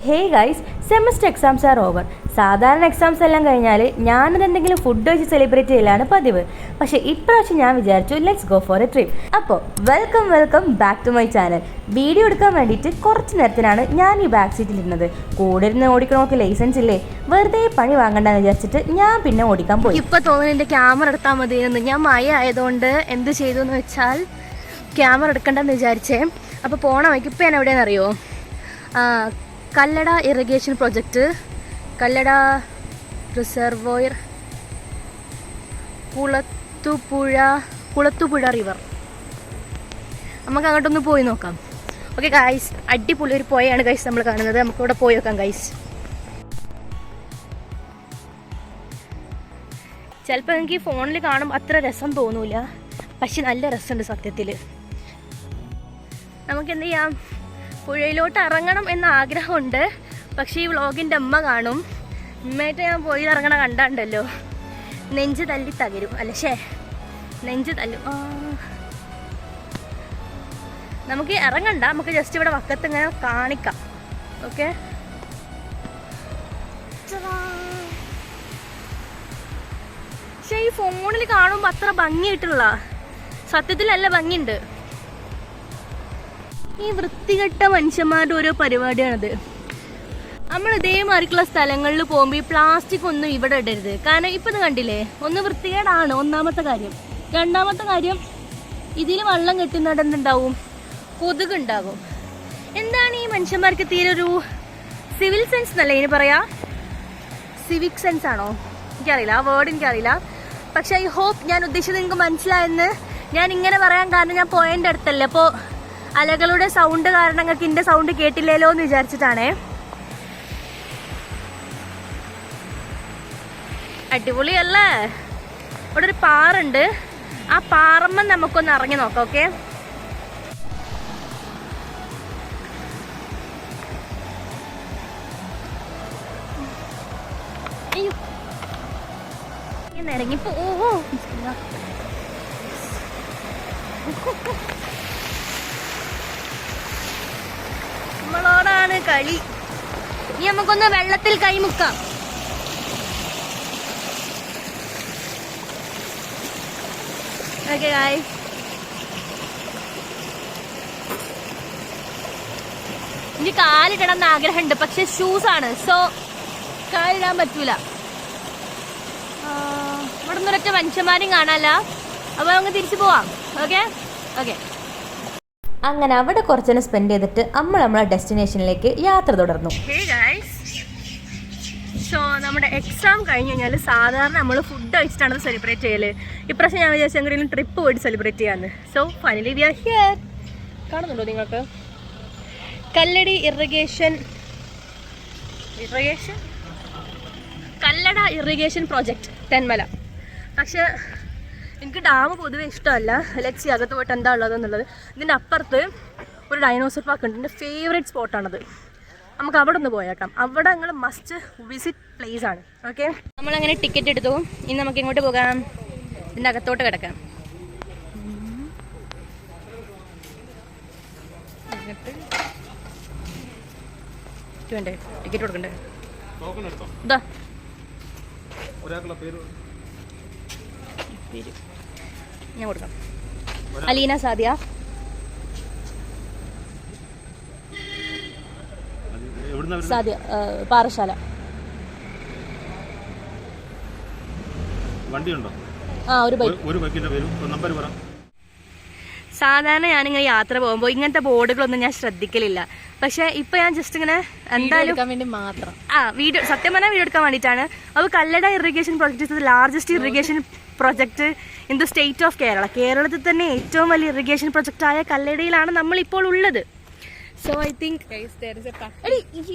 Hey guys semester exams are over സാധാരണ exams എല്ലാം കഴിഞ്ഞാൽ ഞാനത് എന്തെങ്കിലും ഫുഡ് വെച്ച് സെലിബ്രേറ്റ് ചെയ്യലാണ് പതിവ്. പക്ഷേ ഇപ്രാവശ്യം ഞാൻ വിചാരിച്ചു let's go for a trip അപ്പോൾ welcome welcome back to my channel video എടുക്കാൻ വേണ്ടിയിട്ട് കുറച്ച് നേരത്തിനാണ് ഞാൻ ഈ ബാക്ക് സീറ്റിൽ ഇരുന്നത് കൂടെ ഇരുന്ന് ഓടിക്കണമൊക്കെ ലൈസൻസ് ഇല്ലേ? വെറുതെ പണി വാങ്ങണ്ടെന്ന് വിചാരിച്ചിട്ട് ഞാൻ പിന്നെ ഓടിക്കാൻ പോയി. ഇപ്പോൾ തോന്നുന്നു എന്റെ ക്യാമറ എടുത്താൽ മതി എന്ന് ഞാൻ മഴ ആയതുകൊണ്ട് എന്ത് ചെയ്തു എന്ന് വെച്ചാൽ ക്യാമറ എടുക്കണ്ടെന്ന് വിചാരിച്ചേ. അപ്പോൾ പോണ വഴിക്ക് ഇപ്പം ഞാൻ എവിടെയാണെന്ന് അറിയോ ആ, Kallada irrigation project Kallada reservoir Kulathupuzha Kulathupuzha river. നമുക്ക് അങ്ങോട്ടൊന്ന് പോയി നോക്കാം. ഓക്കെ ഗൈസ് അടിപൊളി ഒരു പുഴയാണ് ഗൈസ് നമ്മൾ കാണുന്നത്. നമുക്കിവിടെ പോയി നോക്കാം ഗൈസ് ചിലപ്പോൾ എനിക്ക് ഫോണിൽ കാണുമ്പോൾ അത്ര രസം തോന്നൂല. പക്ഷെ നല്ല രസമുണ്ട് സത്യത്തിൽ നമുക്ക് എന്ത് ചെയ്യാം? പുഴയിലോട്ട് ഇറങ്ങണം എന്ന ആഗ്രഹമുണ്ട്. പക്ഷേ ഈ വ്ളോഗിന്റെ അമ്മ കാണും. ഉമ്മയായിട്ട് ഞാൻ പോയി ഇറങ്ങണ കണ്ടാണ്ടല്ലോ. നെഞ്ച് തല്ലി തകരും. അല്ല ഷേ നെഞ്ച് തല്ലും. നമുക്ക് ഇറങ്ങണ്ട. നമുക്ക് ജസ്റ്റ് ഇവിടെ വക്കത്ത് ഇങ്ങനെ കാണിക്കാം. ഓക്കെ? പക്ഷേ ഈ ഫോണിൽ കാണുമ്പോൾ അത്ര ഭംഗിയായിട്ടുള്ള സത്യത്തിലല്ല ഭംഗിയുണ്ട്. ഈ വൃത്തികെട്ട മനുഷ്യന്മാരുടെ ഓരോ പരിപാടിയാണത്. നമ്മൾ ഇതേമാതിരിക്കുള്ള സ്ഥലങ്ങളിൽ പോകുമ്പോൾ ഈ പ്ലാസ്റ്റിക് ഒന്നും ഇവിടെ ഇടരുത്. കാരണം ഇപ്പം ഇത് കണ്ടില്ലേ? ഒന്ന് വൃത്തികേടാണ്. ഒന്നാമത്തെ കാര്യം. രണ്ടാമത്തെ കാര്യം ഇതിൽ വെള്ളം കെട്ടി എന്തുണ്ടാവും? കൊതുക് ഉണ്ടാകും എന്താണ് ഈ മനുഷ്യന്മാർക്ക് തീരെ ഒരു സിവിൽ സെൻസ് എന്നല്ലേ ഇതിന് പറയാ? സിവിക് സെൻസ് ആണോ? എനിക്കറിയില്ല. ആ വേർഡ് എനിക്കറിയില്ല. പക്ഷെ ഐ ഹോപ്പ് ഞാൻ ഉദ്ദേശിച്ചത് നിങ്ങൾക്ക് മനസ്സിലായെന്ന് ഞാൻ ഇങ്ങനെ പറയാൻ കാരണം ഞാൻ പോയതിന്റെ അടുത്തല്ലേ അപ്പോൾ അലകളുടെ സൗണ്ട് കാരണം നിങ്ങൾക്ക് സൗണ്ട് കേട്ടില്ലല്ലോ എന്ന് വിചാരിച്ചിട്ടാണേ. അടിപൊളിയല്ലേ? ഇവിടെ ഒരു പാറുണ്ട്. ആ പാറമ്മ നമുക്കൊന്ന് ഇറങ്ങി നോക്കാം ഓക്കെ ഇറങ്ങിപ്പോ ഓ. നമ്മളോടാണ് കളി. ഇനി നമുക്കൊന്ന് വെള്ളത്തിൽ കൈമുക്കാം. ഓക്കെ ഗായ് ഇനി കാലിടണം എന്ന് ആഗ്രഹമുണ്ട്. പക്ഷെ ഷൂസ് ആണ്. സോ കാലിടാൻ പറ്റൂല. ഇവിടെ നിന്നൊരൊറ്റ മനുഷ്യന്മാരും കാണാല്ല. അപ്പൊ നമുക്ക് തിരിച്ചു പോവാം. ഓക്കെ ഓക്കെ അങ്ങനെ അവിടെ കുറച്ചേരം സ്പെൻഡ് ചെയ്തിട്ട് നമ്മൾ നമ്മളെ ഡെസ്റ്റിനേഷനിലേക്ക് യാത്ര തുടർന്നു. സോ നമ്മുടെ എക്സാം കഴിഞ്ഞ് കഴിഞ്ഞാൽ സാധാരണ നമ്മൾ ഫുഡ് കഴിച്ചിട്ടാണ് സെലിബ്രേറ്റ് ചെയ്യൽ. ഇപ്രാവശ്യം ഞാൻ വിചാരിച്ചു ട്രിപ്പ് പോയിട്ട് സെലിബ്രേറ്റ് ചെയ്യാന്ന്. So finally we are here കാണുന്നുണ്ടോ നിങ്ങൾക്ക്? കല്ലടി irrigation irrigation Kallada irrigation project Thenmala. പക്ഷെ എനിക്ക് ഡാം പൊതുവെ ഇഷ്ടമല്ല. ലെക്സി അകത്ത് പോയിട്ട് എന്താ ഉള്ളതെന്നുള്ളത്. ഇതിന്റെ അപ്പുറത്ത് ഒരു ഡൈനോസർ പാർക്ക് ഉണ്ട്. എന്റെ ഫേവറേറ്റ് സ്പോട്ടാണത് നമുക്ക് അവിടെ ഒന്ന് പോയേക്കാം. അവിടെ നിങ്ങൾ മസ്റ്റ് വിസിറ്റ് പ്ലേസ് ആണ്. ഓക്കെ നമ്മളങ്ങനെ ടിക്കറ്റ് എടുത്തു. ഇനി നമുക്ക് ഇങ്ങോട്ട് പോകാം. ഇതിന്റെ അകത്തോട്ട് കിടക്കാം. വേണ്ടേ ടിക്കറ്റ് കൊടുക്കണ്ടേ? ഇതാ ഒരാൾക്കുള്ള പേര് പേര് ഞാൻ കൊടുക്കാം. അലീന സാദിയ. എവിടുന്ന സാദിയ പാറശാല വണ്ടിയുണ്ടോ? ആ ഒരു ബൈക്ക് ഒരു- ഒരു ബൈക്കിന്റെ പേരും നമ്പർ പറ. സാധാരണ ഞാനിങ്ങനെ യാത്ര പോകുമ്പോൾ ഇങ്ങനത്തെ ബോർഡുകളൊന്നും ഞാൻ ശ്രദ്ധിക്കലില്ല. പക്ഷെ ഇപ്പൊ ഞാൻ ജസ്റ്റ് ഇങ്ങനെ എന്തായാലും വേണ്ടി മാത്രം. ആ വീഡിയോ സത്യം പറഞ്ഞാൽ വീഡിയോ എടുക്കാൻ വേണ്ടിട്ടാണ് അപ്പോൾ Kallada irrigation project is the largest irrigation project in the state of Kerala. കേരളത്തിൽ തന്നെ ഏറ്റവും വലിയ ഇറിഗേഷൻ പ്രൊജക്റ്റ് ആയ കല്ലടയിലാണ് നമ്മൾ ഇപ്പോൾ ഉള്ളത് സോ ഐ തിങ്ക്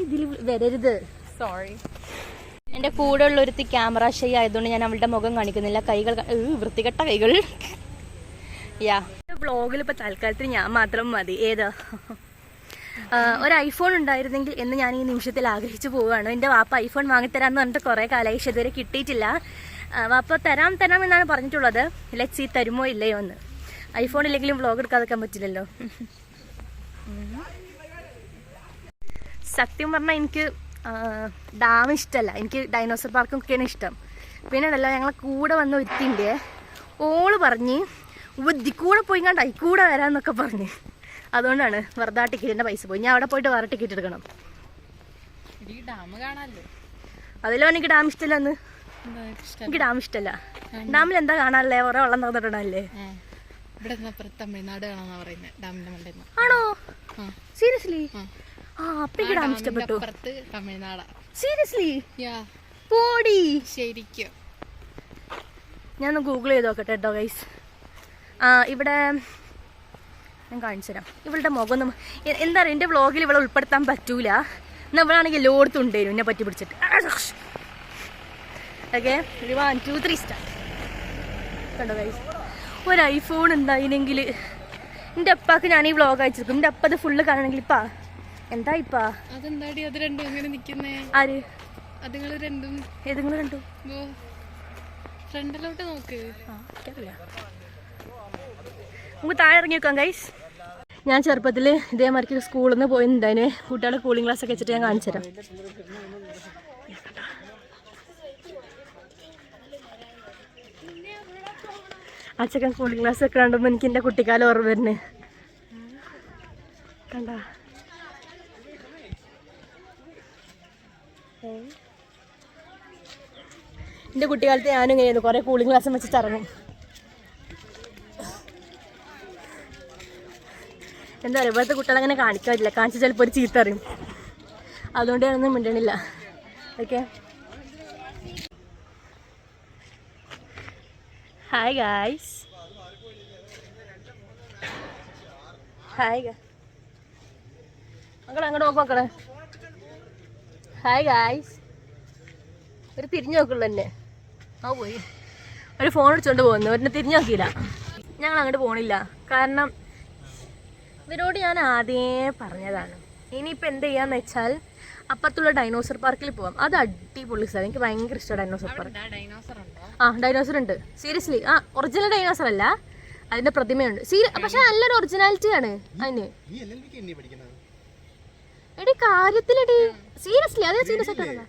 ഇതിൽ വരരുത്. സോറി എന്റെ കൂടെ ഉള്ള ഒരുത്തി ക്യാമറ ഷൈ ആയതുകൊണ്ട് ഞാൻ അവളുടെ മുഖം കാണിക്കുന്നില്ല. കൈകൾ വൃത്തികെട്ട കൈകൾ. യാ വ്ളോഗിൽ ഇപ്പോൾ തൽക്കാലത്തിന് ഞാൻ മാത്രം മതി. ഏതാ? ഒരു ഐഫോൺ ഉണ്ടായിരുന്നെങ്കിൽ എന്ന് ഞാൻ ഈ നിമിഷത്തിൽ ആഗ്രഹിച്ചു പോവുകയാണ്. എന്റെ വാപ്പ ഐഫോൺ വാങ്ങിത്തരാമെന്ന് പറഞ്ഞിട്ട് കുറേ കാലമായി ഇതുവരെ കിട്ടിയിട്ടില്ല. വാപ്പ തരാം തരാം എന്നാണ് പറഞ്ഞിട്ടുള്ളത്. സി തരുമോ ഇല്ലയോ എന്ന്. ഐഫോൺ ഇല്ലെങ്കിലും വ്ളോഗ് എടുക്കാതെക്കാൻ പറ്റില്ലല്ലോ. സത്യം പറഞ്ഞാൽ എനിക്ക് ഡാം ഇഷ്ടമല്ല എനിക്ക് ഡൈനോസർ പാർക്കൊക്കെയാണ് ഇഷ്ടം. പിന്നെ ഉണ്ടല്ലോ ഞങ്ങളെ കൂടെ വന്ന ഒരുത്തിന്റെ ഓൾ പറഞ്ഞ് ബുദ്ധി കൂടെ പോയി കണ്ട കൂടെ വരാമെന്നൊക്കെ പറഞ്ഞ്. അതുകൊണ്ടാണ് വെറുതെ ആ ടിക്കറ്റിന്റെ പൈസ പോയി. ഞാൻ അവിടെ പോയിട്ട് വേറെ ടിക്കറ്റ് എടുക്കണം. അതിലോ എനിക്ക് ഡാം ഇഷ്ടമല്ല എന്ന്. എനിക്ക് ഡാം ഇഷ്ടല്ല. ഡാമിൽ എന്താ കാണാനല്ലേ? കുറേ വെള്ളം തന്നിട്ടുണ്ടല്ലേ ഇവിടെ തമിഴ്നാട് കാണാന്നാ പറയുന്നത് ഡാമിന്റെ മണ്ടയിൽ ആണോ? സീരിയസ്ലി ആ. ആ അപ്പൊ എനിക്ക് ഡാം ഇഷ്ടപ്പെട്ടു. തമിഴ്നാടാ. സീരിയസ്ലി പോടി. ശരിക്കും. ഞാനൊന്ന് ഗൂഗിൾ ചെയ്ത് നോക്കട്ടെ കേട്ടോ ഗൈസ് ആ ഇവിടെ ഞാൻ കാണിച്ചു തരാം. ഇവളുടെ മുഖം എന്താ പറയുക എന്റെ വ്ളോഗിൽ ഇവളെ ഉൾപ്പെടുത്താൻ പറ്റൂല. എന്നാൽ ഇവളാണെങ്കിൽ എല്ലായിടത്തും ഉണ്ടായിരുന്നു എന്നെ പറ്റി പിടിച്ചിട്ട് ഓക്കെ ഒരു വൺ ടു ത്രീ സ്റ്റാർട്ട് കണ്ടോ ഗൈസ് ഒരു ഐഫോൺ ഉണ്ടായിരുന്നെങ്കിൽ എന്റെ അപ്പാക്ക് ഞാൻ ഈ വ്ളോഗ് അയച്ചിരിക്കും. എന്റെ അപ്പ അത് ഫുള്ള് കാണണമെങ്കിൽ ഇപ്പാ. എന്താ ഇപ്പാ? അതെന്താടി? അത് രണ്ടും അങ്ങനെ നിൽക്കുന്നേ ആര്? രണ്ടും. ഫ്രണ്ടിലോട്ട് നോക്ക്. നമുക്ക് താഴെ ഇറങ്ങി വെക്കാം ഗൈസ് ഞാൻ ചെറുപ്പത്തിൽ ഇതേമാതിരിക്ക് സ്കൂളിൽ നിന്ന് പോയിട്ടുണ്ടായിന് കുട്ടികളെ കൂളിംഗ് ക്ലാസ് ഒക്കെ വെച്ചിട്ട് ഞാൻ കാണിച്ചു തരാം അച്ഛക്കൻ കൂളിംഗ് ക്ലാസ് ഒക്കെ കണ്ടുമ്പോൾ എനിക്ക് എന്റെ കുട്ടിക്കാലം ഓർമ്മ വരുന്നത് കണ്ട? എന്റെ കുട്ടിക്കാലത്ത് ഞാനും ഇങ്ങനെയായിരുന്നു. കുറേ കൂളിംഗ് ക്ലാസ് വെച്ചിട്ട് ഇറങ്ങും എന്താ പറയുക ഇവിടുത്തെ കുട്ടികളെ അങ്ങനെ കാണിക്കാൻ പറ്റില്ല കാണിച്ച ചിലപ്പോൾ ഒരു ചീത്ത അറിയും അതുകൊണ്ട് ഞാനൊന്നും മിണ്ടണില്ല. ഓക്കെ ഹായ് ഗായ്സ് ഹായ് മക്കളെ അങ്ങോട്ട് നോക്ക് മക്കളെ. ഹായ് ഗായ്സ് ഒരു തിരിഞ്ഞു നോക്കുള്ളൂ എന്നെ. ആ പോയി. ഒരു ഫോൺ അടിച്ചുകൊണ്ട് പോകുന്നു. ഒരെന്നെ തിരിഞ്ഞു നോക്കിയില്ല. ഞങ്ങൾ അങ്ങോട്ട് പോണില്ല. കാരണം ഇവരോട് ഞാൻ ആദ്യമേ പറഞ്ഞതാണ്. ഇനിയിപ്പോൾ എന്ത് ചെയ്യാന്ന് വെച്ചാൽ അപ്പുറത്തുള്ള ഡൈനോസർ പാർക്കിൽ പോവാം. അത് അടിപൊളി സ്ഥലം. എനിക്ക് ഭയങ്കര ഇഷ്ടമാണ് ഡൈനോസർ പാർക്ക് ഉണ്ടോ? ആ ഡൈനോസർ ഉണ്ട്. സീരിയസ്ലി ആ ഒറിജിനൽ ഡൈനോസർ അല്ല. അതിന്റെ പ്രതിമയുണ്ട്. സീരി പക്ഷെ നല്ലൊരു ഒറിജിനാലിറ്റി ആണ് അതിന്. എടി കാര്യത്തിലെടി. സീരിയസ്ലി അതെ സീരിയസ് ആയിട്ടാണ്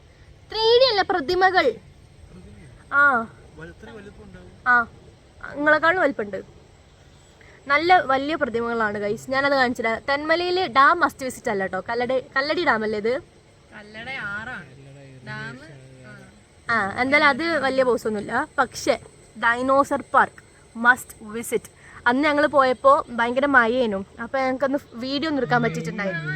ത്രീ ഡി അല്ല പ്രതിമകൾ? ആ. ആ. നിങ്ങളെക്കാളും വലിപ്പുണ്ട്. നല്ല വലിയ പ്രതിമകളാണ് ഗൈസ് ഞാനത് കാണിച്ചില്ല തെന്മലയിൽ ഡാം മസ്റ്റ് വിസിറ്റ് അല്ല കേട്ടോ കല്ലടി കല്ലടി ഡാം അല്ലേ ഇത്? ആ. എന്തായാലും അത് വലിയ ബോസൊന്നുമില്ല. പക്ഷെ ഡൈനോസർ പാർക്ക് മസ്റ്റ് വിസിറ്റ് അന്ന് ഞങ്ങൾ പോയപ്പോൾ ഭയങ്കര മഴയേനു അപ്പോൾ ഞങ്ങൾക്കൊന്ന് വീഡിയോ ഒന്നും എടുക്കാൻ പറ്റിയിട്ടുണ്ടായിരുന്നു.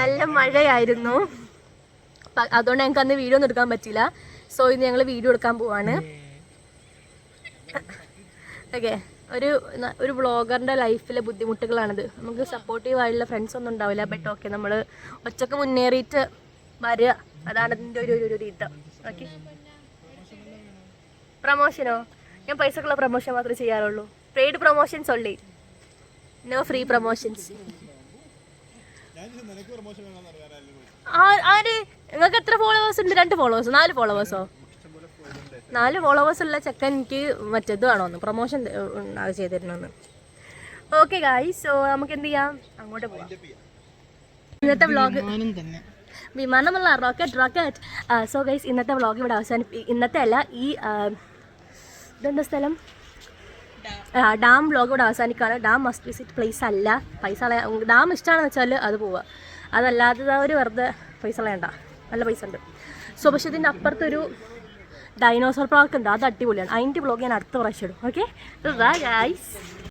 നല്ല മഴയായിരുന്നു. അതുകൊണ്ട് ഞങ്ങൾക്ക് അന്ന് വീഡിയോ ഒന്നും എടുക്കാൻ പറ്റില്ല സോ ഇന്ന് ഞങ്ങൾ വീഡിയോ എടുക്കാൻ പോവാണ്. ഓക്കെ ഒരു ഒരു വ്ളോഗറിന്റെ ലൈഫിലെ ബുദ്ധിമുട്ടുകളാണിത്. നമുക്ക് സപ്പോർട്ടീവ് ആയിട്ടുള്ള ഫ്രണ്ട്സ് ഒന്നും ഉണ്ടാവില്ല. ബട്ട് ഓക്കെ നമ്മൾ ഒച്ചക്ക് മുന്നേറിയിട്ട് വരിക. അതാണ് അതിന്റെ ഒരു ഒരു രീതി. ഓക്കെ പ്രൊമോഷനോ ഞാൻ പൈസക്കുള്ള പ്രൊമോഷൻ മാത്രമേ ചെയ്യാറുള്ളൂ. Paid promotions only no free promotions ആര്? നിങ്ങൾക്ക് എത്ര ഫോളോവേഴ്സ് ഉണ്ട്? രണ്ട് ഫോളോവേഴ്സോ നാല് ഫോളോവേഴ്സോ നാല് ഫോളോവേഴ്സ് ഉള്ള ചെക്കൻ എനിക്ക് മറ്റേത് വേണമെന്ന് പ്രൊമോഷൻ അത് ചെയ്തിരുന്നെന്ന്. ഓക്കെ ഗായ് സോ നമുക്ക് എന്ത് ചെയ്യാം? അങ്ങോട്ട് പോവാം. ഇന്നത്തെ വ്ളോഗ് വിമാനമല്ല റോക്കറ്റ് റോക്കറ്റ് സോ ഗൈസ് ഇന്നത്തെ വ്ളോഗ് ഇവിടെ അവസാനിപ്പി ഇന്നത്തെ അല്ല ഈ ഇതെന്താ സ്ഥലം? ഡാം. വ്ളോഗ് ഇവിടെ അവസാനിക്കുകയാണ് ഡാം മസ്റ്റ് വിസിറ്റ് പ്ലേസ് അല്ല. പൈസ ഡാം ഇഷ്ടമാണെന്ന് വെച്ചാൽ അത് പോവുക അതല്ലാതെ ഒരു വെറുതെ പൈസ കളയണ്ട. നല്ല പൈസ ഉണ്ട്. സോ പക്ഷേ ഇതിന്റെ അപ്പുറത്തൊരു ഡൈനോസർ പാർക്ക് ഉണ്ട്. അത് അടിപൊളിയാണ്. അതിന്റെ ബ്ലോഗ് ഞാൻ അടുത്ത പ്രാവശ്യം ഇടും. ഓക്കെ